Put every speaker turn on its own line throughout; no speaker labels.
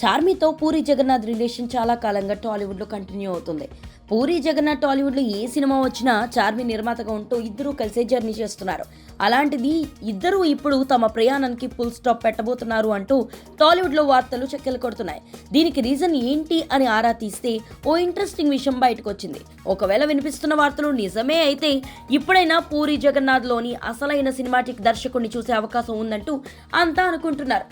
చార్మితో Puri Jagannadh relation చాలా కాలంగా టాలీవుడ్లో కంటిన్యూ అవుతుంది. పూరి జగన్నాథ్ టాలీవుడ్లో ఏ సినిమా వచ్చినా చార్మి నిర్మాతగా ఉంటూ ఇద్దరూ కలిసే జర్నీ చేస్తున్నారు. అలాంటిది ఇద్దరూ ఇప్పుడు తమ ప్రయాణానికి ఫుల్ స్టాప్ పెట్టబోతున్నారు అంటూ టాలీవుడ్లో వార్తలు చెక్కలు కొడుతున్నాయి. దీనికి రీజన్ ఏంటి అని ఆరా తీస్తే ఓ ఇంట్రెస్టింగ్ విషయం బయటకు వచ్చింది ఒకవేళ వినిపిస్తున్న వార్తలు నిజమే అయితే ఇప్పుడైనా పూరి జగన్నాథ్లోని అసలైన సినిమాటిక్ దర్శకుడిని చూసే అవకాశం ఉందంటూ అంతా అనుకుంటున్నారు.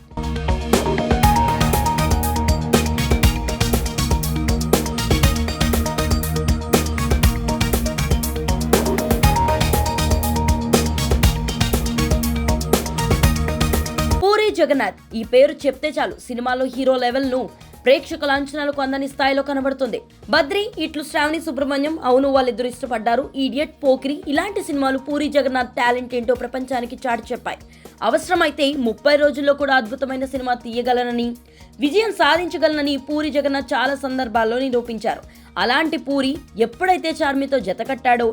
జగన్నాథ్. ఈ పేరు చెప్తే చాలు సినిమాలో హీరో లెవెల్ను ప్రేక్షకుల అంచనాలకు అందని స్థాయిలో కనబడుతుంది. బద్రి ఇట్లు శ్రావణి సుబ్రహ్మణ్యం అవును వాళ్ళిద్దరు ఇష్టపడ్డారు. ఈడియట్ పోకిరి ఇలాంటి సినిమాలు పూరి జగన్నాథ్ టాలెంట్ ఏంటో ప్రపంచానికి చాటి చెప్పాయి. అవసరమైతే ముప్పై రోజుల్లో కూడా అద్భుతమైన సినిమా తీయగలనని విజయం సాధించగలనని పూరి జగన్నాథ్ చాలా సందర్భాల్లో నిరూపించారు. అలాంటి పూరి ఎప్పుడైతే చార్మితో జతకట్టాడో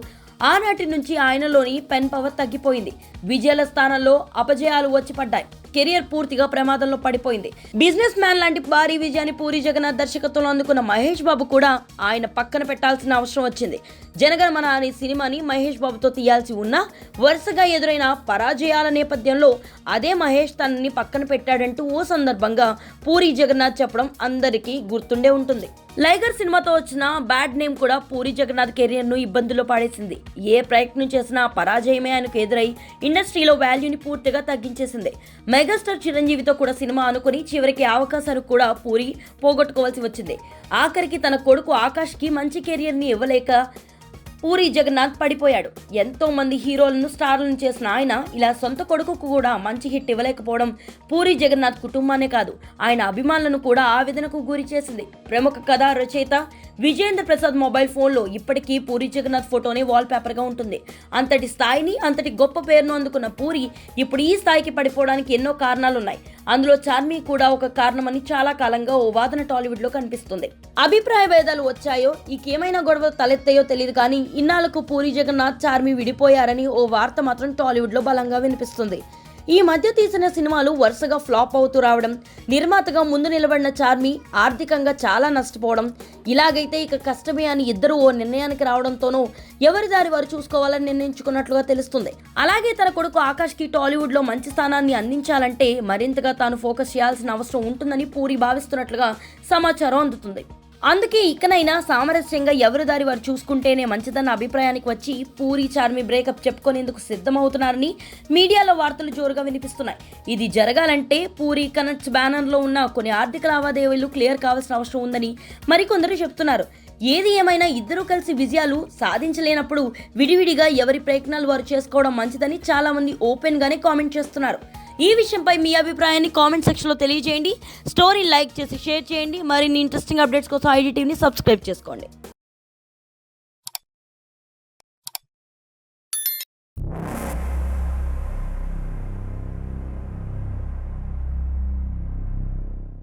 ఆనాటి నుంచి ఆయనలోని పెన్ పవర్ తగ్గిపోయింది. విజయాల స్థానంలో అపజయాలు వచ్చి పడ్డాయి. కెరియర్ పూర్తిగా ప్రమాదంలో పడిపోయింది. బిజినెస్ మ్యాన్ లాంటి భారీ విజయాన్ని పూరి జగన్నాథ్ దర్శకత్వంలో అందుకున్న మహేష్ బాబు కూడా ఆయన పక్కన పెట్టాల్సిన అవసరం వచ్చింది. జనగణమన అనే సినిమాని మహేష్ బాబుతో తీయాల్సి ఉన్నా వరుసగా ఎదురైన పరాజయాల నేపథ్యంలో అదే మహేష్ తనని పక్కన పెట్టాడంటూ ఓ సందర్భంగా పూరి జగన్నాథ్ చెప్పడం అందరికీ గుర్తుండే ఉంటుంది. లైగర్ సినిమాతో వచ్చిన బ్యాడ్ నేమ్ కూడా పూరి జగన్నాథ్ కెరియర్ను ఇబ్బందుల్లో పాడేసింది. ఏ ప్రయత్నం చేసినా పరాజయమే ఆయనకు ఎదురై ఇండస్ట్రీలో వాల్యూని పూర్తిగా తగ్గించేసింది. మెగాస్టార్ చిరంజీవితో కూడా సినిమా అనుకుని చివరికి అవకాశాలు కూడా పూరి పోగొట్టుకోవాల్సి వచ్చింది. ఆఖరికి తన కొడుకు ఆకాష్కి మంచి కెరియర్ని ఇవ్వలేక పూరి జగన్నాథ్ పడిపోయాడు. ఎంతో మంది హీరోలను స్టార్లను చేసిన ఆయన ఇలా సొంత కొడుకుకు కూడా మంచి హిట్ ఇవ్వలేకపోవడం పూరి జగన్నాథ్ కుటుంబానే కాదు ఆయన అభిమానులను కూడా ఆవేదనకు గురి చేసింది. ప్రముఖ కథా రచయిత విజేంద్ర ప్రసాద్ మొబైల్ ఫోన్లో ఇప్పటికీ పూరి జగన్నాథ్ ఫోటోనే వాల్ పేపర్గా ఉంటుంది. అంతటి స్థాయిని అంతటి గొప్ప పేరును అందుకున్న పూరి ఇప్పుడు ఈ స్థాయికి పడిపోవడానికి ఎన్నో కారణాలున్నాయి. అందులో చార్మి కూడా ఒక కారణమని చాలా కాలంగా ఓ వాదన టాలీవుడ్లో కనిపిస్తుంది. అభిప్రాయ భేదాలు వచ్చాయో ఇకేమైనా గొడవ తలెత్తాయో తెలియదు కానీ ఇన్నాళ్ళకు పూరి జగన్నాథ్ చార్మి విడిపోయారని ఓ వార్త మాత్రం టాలీవుడ్లో బలంగా వినిపిస్తుంది. ఈ మధ్య తీసిన సినిమాలు వరుసగా ఫ్లాప్ అవుతూ రావడం నిర్మాతగా ముందు నిలబడిన చార్మి ఆర్థికంగా చాలా నష్టపోవడం ఇలాగైతే ఇక కష్టమే అని ఇద్దరు ఓ నిర్ణయానికి రావడంతోనూ ఎవరి దారి వారు చూసుకోవాలని నిర్ణయించుకున్నట్లుగా తెలుస్తుంది. అలాగే తన కొడుకు ఆకాష్కి టాలీవుడ్లో మంచి స్థానాన్ని అందించాలంటే మరింతగా తాను ఫోకస్ చేయాల్సిన అవసరం ఉంటుందని పూరి భావిస్తున్నట్లుగా సమాచారం అందుతుంది. అందుకే ఇకనైనా సామరస్యంగా ఎవరి దారి వారు చూసుకుంటేనే మంచిదన్న అభిప్రాయానికి వచ్చి పూరి చార్మి బ్రేకప్ చెప్పుకునేందుకు సిద్ధమవుతున్నారని మీడియాలో వార్తలు జోరుగా వినిపిస్తున్నాయి. ఇది జరగాలంటే పూరి కనెక్ట్స్ బ్యానర్లో ఉన్న కొన్ని ఆర్థిక లావాదేవీలు క్లియర్ కావాల్సిన అవసరం ఉందని మరికొందరు చెప్తున్నారు. ఏది ఏమైనా ఇద్దరూ కలిసి విజయాలు సాధించలేనప్పుడు విడివిడిగా ఎవరి ప్రయత్నాలు వారు చేసుకోవడం మంచిదని చాలా మంది కామెంట్ చేస్తున్నారు. ఈ విషయంపై మీ అభిప్రాయాన్ని కామెంట్ సెక్షన్లో తెలియజేయండి. స్టోరీ లైక్ చేసి షేర్ చేయండి. మరిన్ని ఇంట్రెస్టింగ్ అప్డేట్స్ కోసం ఐడి టీవీని సబ్స్క్రైబ్ చేసుకోండి.